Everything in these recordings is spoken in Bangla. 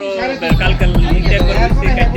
কালকে নিতে করে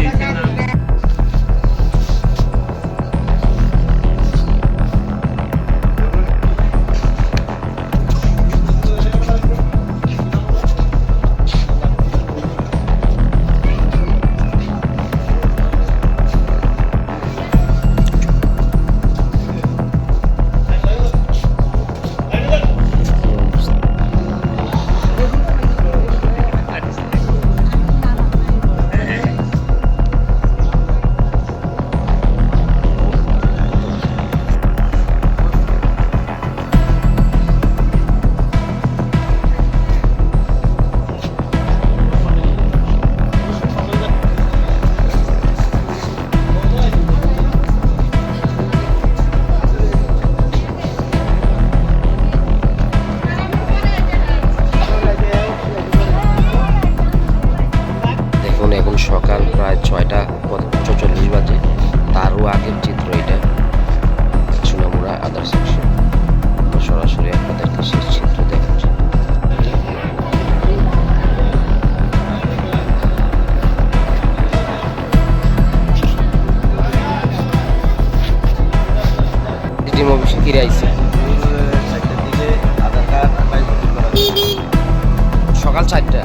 সকাল চারটা।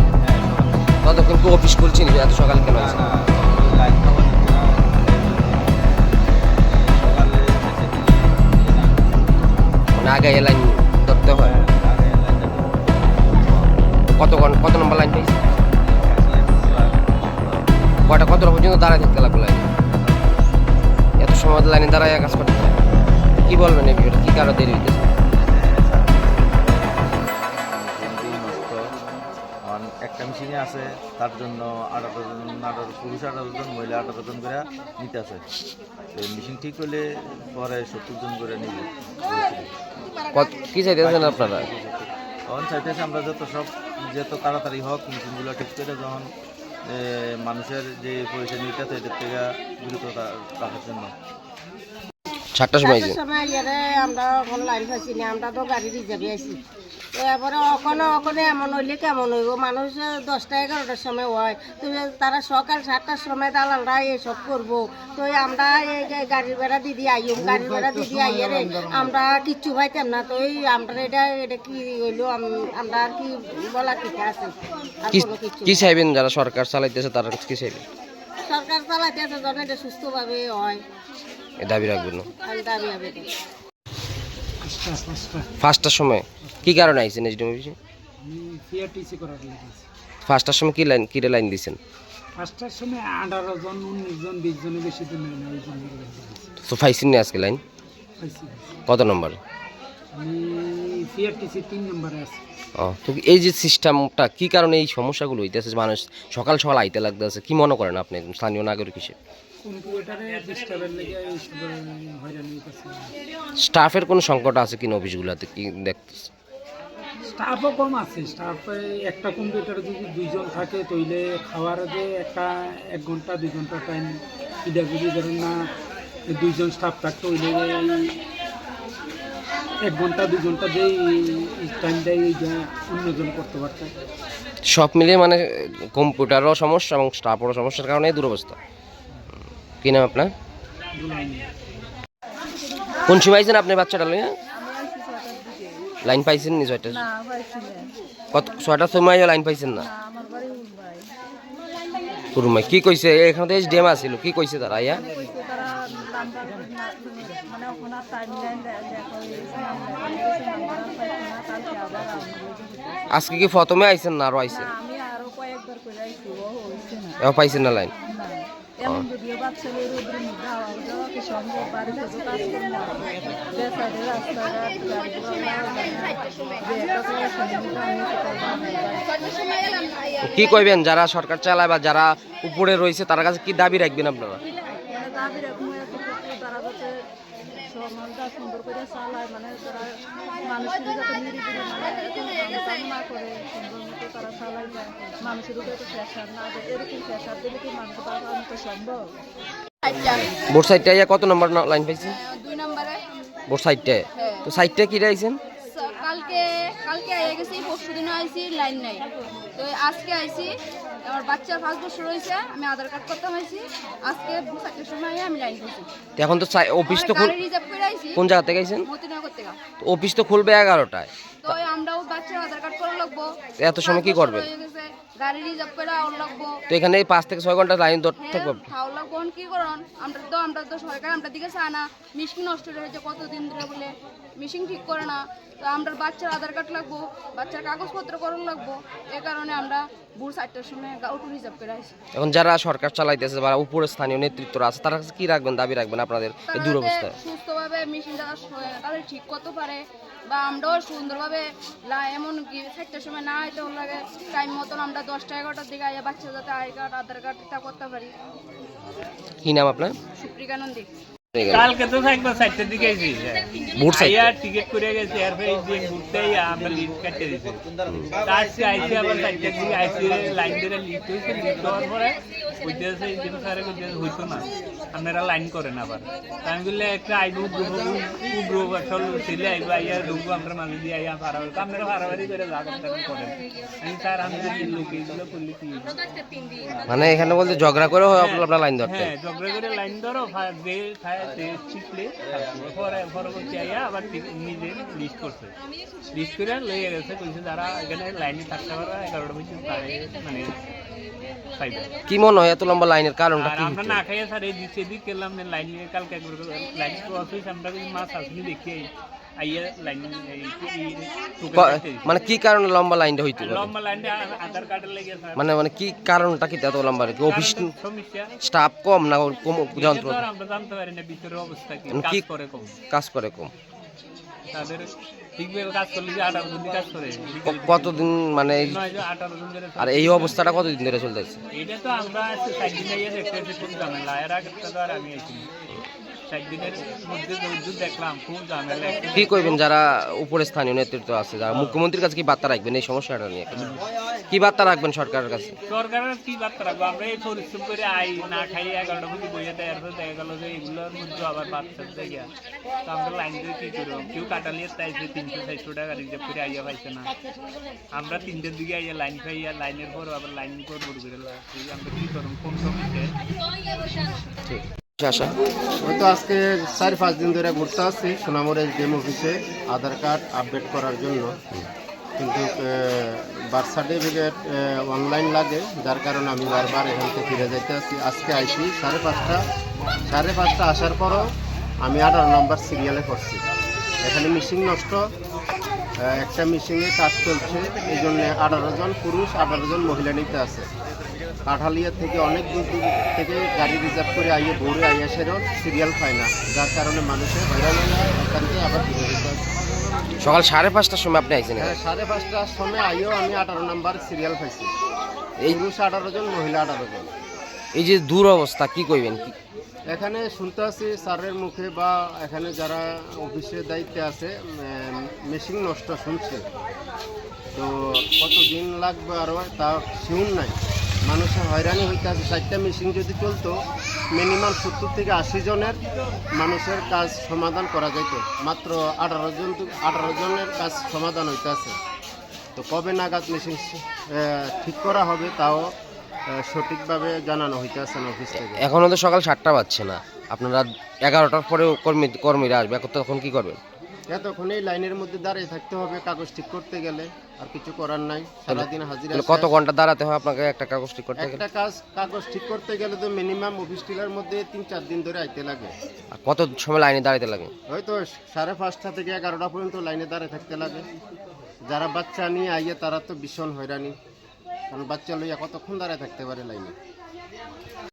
ততক্ষণ কি অফিস খুলছেন এত সকাল কেন আছে না, না। মানে আগে এ লাইন ধরতে হয়। কত কত নম্বর লাইন আসি কটা কতটা পর্যন্ত দাঁড়ায় থাকতে লাগল লাইন এত সময় লাইনে দাঁড়ায় কাজ করতে কি বলবেন এই বিষয়টা? কি কারও দেরি হইতেছে? মেশিনে আছে তার জন্য আঠারো জন আঠারো পুরুষ আঠারো জন মহিলা আঠারো জন করে নিতে আছে। মেশিন ঠিক হলে পরে সত্তর জন করে নিবে। কি চাইতেছেন আপনারা? তখন চাইতেছি আমরা যত সব যত তাড়াতাড়ি হোক মেশিনগুলো ঠিক করে যখন মানুষের যে পয়সা নিতে আছে এটার থেকে বিরত রা- রাখার জন্য। সাতটার সময় আমরা এখন লাইন পাইছি না আমরা তো গাড়ি রিজার্ভে আছি এরপরে ওখানে ওখানে এমন হইলে কেমন হইব? মানুষ দশটা এগারোটার সময় হয়। তো তারা সকাল সাতটার সময় দালালরা এসব করব। তো আমরা এই গাড়ির ভাড়া দিদি আইম গাড়ির ভাড়া দিদি আইয়ে রে আমরা কিচ্ছু পাইতাম না। তো এই আমরা এটা এটা কি হইল? আমরা আর কি বলা ঠিক আছে? কি কি। চাইবেন যারা সরকার চালাইতেছে তারা কি চাইবেন? সরকার চালাইতেছে যেন এটা সুস্থভাবে হয়। এ দাবি রাখবেন দাবি আবেদন পাঁচটার সময়? কি কারণে আইছেন এইচডিএম অফিসে পাঁচটার সময় কি লাইন কি লাইন দিছেন? পাঁচটার সময় আঠারো জন উনিশ জন বিশ জনের বেশি দিন নেই না জন্য তো পাইছেন না আজকে লাইন? কত নম্বর? তো এই যে সিস্টেমটা কি কারণে এই সমস্যাগুলো হইতেছে? মানুষ সকাল সকাল আইতে লাগতেছে কি মনে করেন আপনি স্থানীয় নাগরিক হিসেবে? স্টাফের কোনো সংকট আছে কিনা অফিসগুলোতে? কি দেখতেছে স্টাফও কম আছে স্টাফ একটা কম্পিউটারে যদি দুইজন থাকে তৈলে খাওয়ার যে একটা এক ঘণ্টা দুই ঘণ্টা টাইম এটা যদি ধরেন না দুইজন স্টাফ থাকতো ওইলে এক ঘণ্টা দুই ঘণ্টা যে টাইমটা এইটা অন্যজন করতে পারতো। সব মিলিয়ে মানে কম্পিউটারও সমস্যা এবং স্টাফেরও সমস্যার কারণে দুরবস্থা। কি নাম আপনার? কোন সময় আইছেন আপনি বাচ্চাটা লইয়া? লাইন পাইছেন নি ছয়টা কত ছয়টার সময় লাইন পাইছেন না? কুরুমাই কি কইছে? এখানে ডেম আছিল কি কইছে তারা ইয়া আজকে কি প্রথমে আইছেন না আরও আইছেন? পাইছেন না লাইন এমন যদিও বাচ্চাদের রোদ্রের মধ্যে হাওয়া দেওয়া কি সম্ভব বাড়িতে তো কাজ রাস্তাঘাট কইবেন যারা সরকার চালায় বা যারা উপরে রয়েছে তার কাছে কি দাবি রাখবেন আপনারা? দাবি রাখব এত করতে তারা যাতে সমাজটা সুন্দর করে চালায় মানে তারা মানুষের যাতে নিরিবিলি মানে না করে সুন্দর মতো তারা চালাই যায়। মানুষের উপরে তো প্রেশার না দেয়। এরকম প্রেশার দিলে কি মানুষ বাঁচানো তো সম্ভব? বোট সাইডটা ইয়া কত নম্বর লাইন পাইছে? দুই নম্বরে। সাইডটা তো সাইডটা কি রাখছেন কালকে কালকে আইয়া গেছি পরশু দিনও আইসি লাইন নাই। তো আজকে আইছি আমার বাচ্চার পাঁচ বছর রয়েছে আমি আধার কার্ড করতে হয়েছি আজকে চারটের সময় আমি লাইন করছি এখন তো অফিস তো খুলে রিজার্ভ করে আইছি কোন জায়গা থেকে গেছেন মতিনগর থেকে। অফিস তো খুলবে এগারোটায়। তো আমরাও বাচ্চার আধার কার্ড করা লাগবো। এত সময় কি করবে করবেন? গাড়ি রিজার্ভ করে লাগবো। তো এখানে পাঁচ থেকে ছয় ঘণ্টা লাইন ধরতে হ্যাঁ, থাকব। খাওয়া লাগবো কি করন? আমরা তো আমরা তো সরকার আমরা দিকে চায় না। মিশিং নষ্ট হয়েছে কতদিন ধরে বলে। মিশিং ঠিক করে না। তো আমরা বাচ্চার আধার কার্ড লাগবো বাচ্চার কাগজপত্র করণ লাগবো। এ কারণে আমরা ভোর চারটার সময় অটো রিজার্ভ করে আসি। এখন যারা সরকার চালাইতেছে বা উপরে স্থানীয় নেতৃত্বরা আছে তারা কি রাখবেন দাবি রাখবেন আপনাদের এই তারা দুরবস্থায় যাতে সুস্থভাবে মেশিনটা তাদের ঠিক করতে পারে বা আমরাও সুন্দরভাবে এমন কি চারটার সময় না আইতে লাগে টাইম মতন আমরা দশটা এগারোটার দিকে আইয়া বাচ্চা যাতে আই কার্ড আধার কার্ড করতে পারি কি নাম আপনার? সুপ্রিকা নন্দী কালকে তো থাকব চারটের দিকে এসেছি ভোট? আইয়া টিকিট করে গেছি দিন ঘুরতে আমরা লিস্ট কাটতে দিছি। আইসি আবার চারটের দিকে আইসি লাইন ধরে হয়েছে হওয়ার পরে এই দিন স্যারে হইতো না আপনারা লাইন করেন আবার। আমি বললে একটা আইবো আসল ছেলে আইবো আইয়া ঢুকবো আমরা মাঝে দিয়ে আইয়া তো আপনারা করে যা করতে করেন। আমি স্যার আমি যদি লোক এইগুলো করলে কি মানে এখানে বলতে ঝগড়া করে আপনার লাইন ধরতে। হ্যাঁ ঝগড়া করে লাইন ধরো যে খায় শিখলে থাকবে। পরে পরবর্তী আইয়া আবার নিজে লিস্ট করছে। লিস্ট করে লইয়ে গেছে কইছে যারা এখানে লাইনে থাকতে পারে এগারোটা বছর তারে মানে কি মনে হয় এত লম্বা লাইনের কারণটা কি আমরা না খাইয়া স্যার এই দিক সেদিক লাইন নিয়ে কালকে একবার লাইন হয়েছে আমরা কিন্তু মাছ আসলে দেখি দিছে। মানে কি কারণে লম্বা লাইনটা হইতে পারে? মানে মানে কি কারণটা কি এত লম্বা? কি অফিস স্টাফ কম না কম যন্ত্র কি মানে কি- করে কম। কাজ করে কম? কতদিন মানে আর এই অবস্থাটা কতদিন ধরে চলতেছে? এটা তো আমরা ষাট দিনের মধ্যে দেখলাম খুব ঝামেলা কি কইবেন যারা উপরে স্থানীয় নেতৃত্ব আছে? যারা মুখ্যমন্ত্রীর কাছে কি বার্তা রাখবেন এই সমস্যাটা নিয়ে? কি বার্তা রাখবেন সরকারের কাছে? সরকারের কি বার্তা রাখব? আমরা এই পরিশ্রম করে আই না খাই এগারোটা মধ্যে বইয়ে দেয় এরপর দেখা গেল যে এগুলোর মধ্যে আবার বাচ্চা জায়গা তো আমরা লাইন দিয়ে কি করব? কেউ কাটালিয়ে চাইছে তিনশো চারশো টাকা রিজার্ভ করে আইয়া পাইছে না। আমরা তিনটের দিকে আইয়া লাইন খাইয়া লাইনের পর আবার লাইন করে বড় করে আমরা কি করব? কোন সময়? আশা ওই তো আজকে চার, পাঁচ দিন ধরে ঘুরতে আসছি সোনামুর এসডিএম অফিসে আধার কার্ড আপডেট করার জন্য। কিন্তু বার্থ সার্টিফিকেট অনলাইন লাগে, যার কারণে আমি বারবার এখান থেকে ফিরে যেতে আসছি। আজকে আইসি সাড়ে পাঁচটা সাড়ে পাঁচটা আসার পরও আমি আঠারো নম্বর সিরিয়ালে করছি এখানে মিশিং নষ্ট একটা মিশিংয়ে কাজ চলছে এই জন্য আঠারো জন পুরুষ, আঠারো জন মহিলা নিতে আছে। কাঠালিয়া থেকে অনেক দূর দূর থেকে গাড়ি রিজার্ভ করে আইয়ে ভোরে আইয়া সেরও সিরিয়াল পায় না। যার কারণে মানুষের হয়রান হয়ে এখান থেকে আবার ফিরে যেতে হয়। সকাল সাড়ে পাঁচটার সময় আপনি আইছেন হ্যাঁ সাড়ে পাঁচটার সময় আইও আমি আঠারো নাম্বার সিরিয়াল পাইছি। এই পুরুষ আঠারো জন মহিলা আঠারো জন। এই যে দূর অবস্থা কি কইবেন? কি এখানে শুনতে আছি স্যারের মুখে বা এখানে যারা অফিসের দায়িত্বে আছে মেশিন নষ্ট শুনছে। তো কতদিন লাগবে আরও তা শিউন নাই। মানুষের হয়রানি হইতে আছে। চারটা মেশিন যদি চলতো মিনিমাম সত্তর থেকে আশি জনের মানুষের কাজ সমাধান করা যেত মাত্র আঠারো জন আঠারো জনের কাজ সমাধান হইতে আছে। তো কবে নাগাদ মেশিন ঠিক করা হবে তাও সঠিকভাবে জানানো হইতে আছে না অফিস থেকে। এখনও তো সকাল সাতটা বাজছে না। আপনারা এগারোটার পরেও কর্মী কর্মীরা আসবে, এখন তখন কি করবেন? এতক্ষণ এই লাইনের মধ্যে দাঁড়িয়ে থাকতে হবে কাগজ ঠিক করতে গেলে আর কিছু করার নাই। সারাদিন হাজিরা কত ঘণ্টা দাঁড়াতে হয় আপনাকে একটা কাগজ ঠিক করতে গেলে? একটা কাজ কাগজ ঠিক করতে গেলে তো মিনিমাম অফিস টিলার মধ্যে তিন চার দিন ধরে আইতে লাগে। আর কত সময় লাইনে দাঁড়াতে লাগে? হয়তো সাড়ে পাঁচটা থেকে এগারোটা পর্যন্ত লাইনে দাঁড়িয়ে থাকতে লাগে। যারা বাচ্চা নিয়ে আইয়ে তারা তো ভীষণ হয়রানি। কারণ বাচ্চা লইয়া কতক্ষণ দাঁড়ায় থাকতে পারে লাইনে?